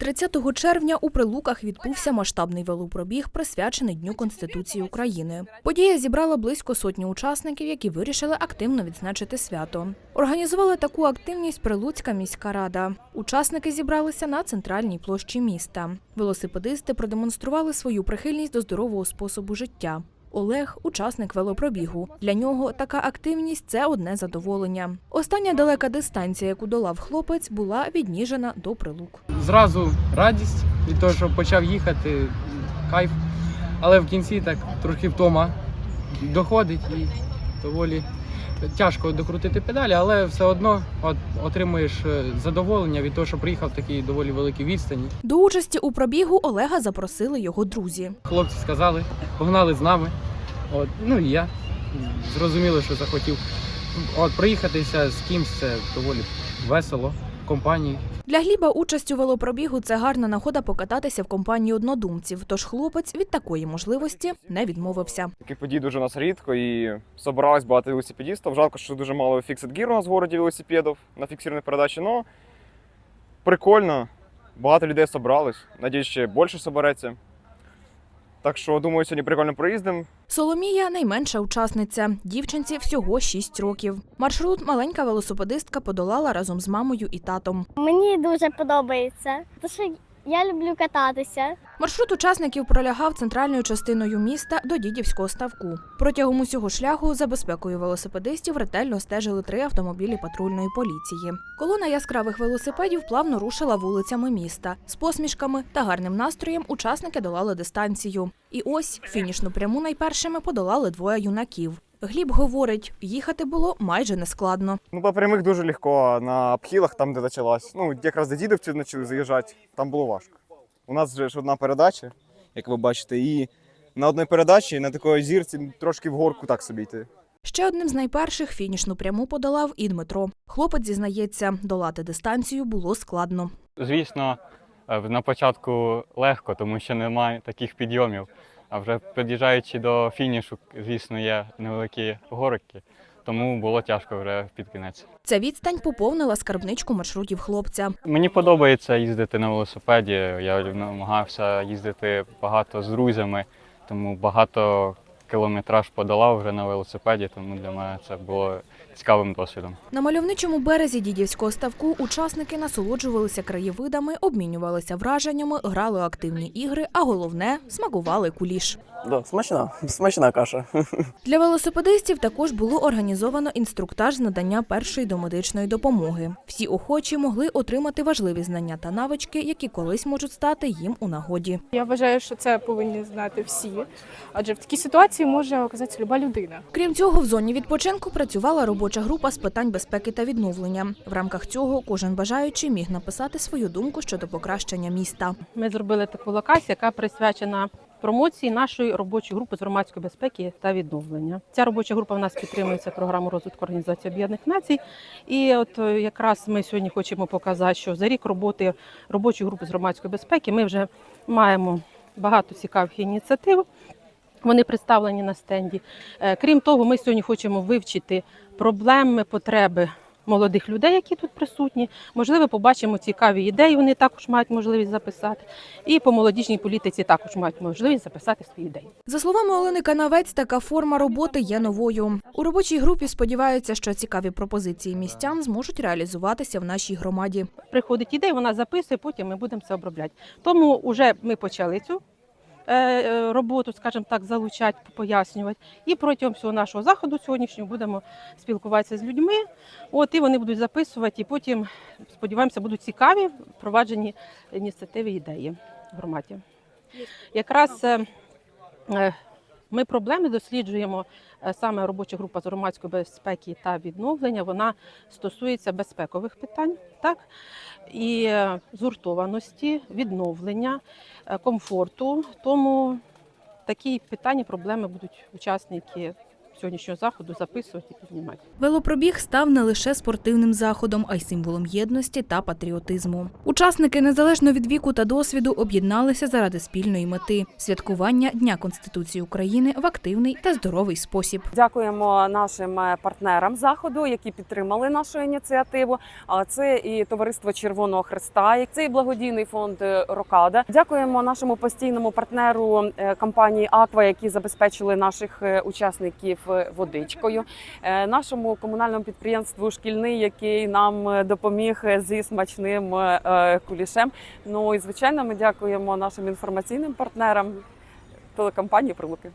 30 червня у Прилуках відбувся масштабний велопробіг, присвячений Дню Конституції України. Подія зібрала близько сотні учасників, які вирішили активно відзначити свято. Організували таку активність Прилуцька міська рада. Учасники зібралися на центральній площі міста. Велосипедисти продемонстрували свою прихильність до здорового способу життя. Олег учасник велопробігу. Для нього така активність це одне задоволення. Остання далека дистанція, яку долав хлопець, була відніжена до Прилук. Зразу радість від того, що почав їхати, кайф. Але в кінці так трохи втома доходить і доволі тяжко докрутити педалі, але все одно от, отримуєш е, задоволення від того, що приїхав в такій доволі великій відстані. До участі у пробігу Олега запросили його друзі. Хлопці сказали, погнали з нами. От, ну і я зрозуміло, що захотів. От приїхатися з кимсь це доволі весело, компанії. Для Гліба участь у велопробігу це гарна нагода покататися в компанії однодумців. Тож хлопець від такої можливості не відмовився. Таких подій дуже у нас рідко і собралось багато велосипедістів. Жалко, що дуже мало фіксит гір у нас в городі велосипедів на фіксированій передачі. Ну прикольно. Багато людей собралось. Надіюсь, ще більше собереться. Так що, думаю, сьогодні прикольно проїздимо. Соломія найменша учасниця. Дівчинці всього 6 років. Маршрут маленька велосипедистка подолала разом з мамою і татом. Мені дуже подобається, тому що я люблю кататися. Маршрут учасників пролягав центральною частиною міста до Дідівського ставку. Протягом усього шляху за безпекою велосипедистів ретельно стежили три автомобілі патрульної поліції. Колона яскравих велосипедів плавно рушила вулицями міста. З посмішками та гарним настроєм учасники долали дистанцію. І ось фінішну пряму найпершими подолали двоє юнаків. Гліб говорить, їхати було майже нескладно. Ну, по прямих дуже легко, на обхилах, там, де почалась. Ну, якраз до дідовців почали заїжджати, там було важко. У нас вже ж одна передача, як ви бачите, і на одній передачі на такої зірці трошки вгорку так собі йти. Ще одним з найперших фінішну пряму подолав і Дмитро. Хлопець зізнається, долати дистанцію було складно. Звісно, е, на початку легко, тому що немає таких підйомів. А вже під'їжджаючи до фінішу, звісно, є невеликі горки, тому було тяжко вже під кінець. Ця відстань поповнила скарбничку маршрутів хлопця. Мені подобається їздити на велосипеді. Я намагався їздити багато з друзями, тому багато кілометраж подолав вже на велосипеді, тому для мене це було цікавим досвідом. На мальовничому березі дідівського ставку учасники насолоджувалися краєвидами, обмінювалися враженнями, грали активні ігри, а головне смакували куліш. Да, смачна, смачна каша. Для велосипедистів також було організовано інструктаж з надання першої домедичної допомоги. Всі охочі могли отримати важливі знання та навички, які колись можуть стати їм у нагоді. Я вважаю, що це повинні знати всі, адже в такій ситуації може оказатися люба людина. Крім цього, в зоні відпочинку працювала робоча група з питань безпеки та відновлення. В рамках цього кожен бажаючий міг написати свою думку щодо покращення міста. Ми зробили таку локацію, яка присвячена промоції нашої робочої групи з громадської безпеки та відновлення. Ця робоча група в нас підтримується програмою розвитку Організації Об'єднаних Націй. І от е, якраз ми сьогодні хочемо показати, що за рік роботи робочої групи з громадської безпеки ми вже маємо багато цікавих ініціатив. Вони представлені на стенді. Е, Крім того, ми сьогодні хочемо вивчити проблеми, потреби молодих людей, які тут присутні. Можливо, побачимо цікаві ідеї. Вони також мають можливість записати. І по молодіжній політиці також мають можливість записати свої ідеї. За словами Олени Канавець, така форма роботи є новою. У робочій групі сподіваються, що цікаві пропозиції містян зможуть реалізуватися в нашій громаді. Приходить ідея, вона записує, потім ми будемо це обробляти. Тому вже ми почали цю. Е, е, Роботу, скажімо так, залучати, пояснювати. І протягом всього нашого заходу сьогоднішнього будемо спілкуватися з людьми. От і вони будуть записувати, і потім сподіваємося, будуть цікаві впроваджені ініціативи ідеї в громаді. Якраз е, ми проблеми досліджуємо е, саме робоча група з громадської безпеки та відновлення. Вона стосується безпекових питань, так і е, згуртованості, відновлення, е, комфорту. Тому такі питання, проблеми будуть учасники сьогоднішнього заходу записувати і піднімати. Велопробіг став не лише спортивним заходом, а й символом єдності та патріотизму. Учасники незалежно від віку та досвіду об'єдналися заради спільної мети святкування Дня Конституції України в активний та здоровий спосіб. Дякуємо нашим е, партнерам заходу, які підтримали нашу ініціативу. А це і товариство Червоного Христа, і це і благодійний фонд е, Рокада. Дякуємо нашому постійному партнеру е, компанії Аква, які забезпечили наших учасників водичкою. Е, Нашому комунальному підприємству Шкільний, який нам е, допоміг е, зі смачним кулішем. Ну і звичайно, ми дякуємо нашим інформаційним партнерам телекомпанії Прилуки.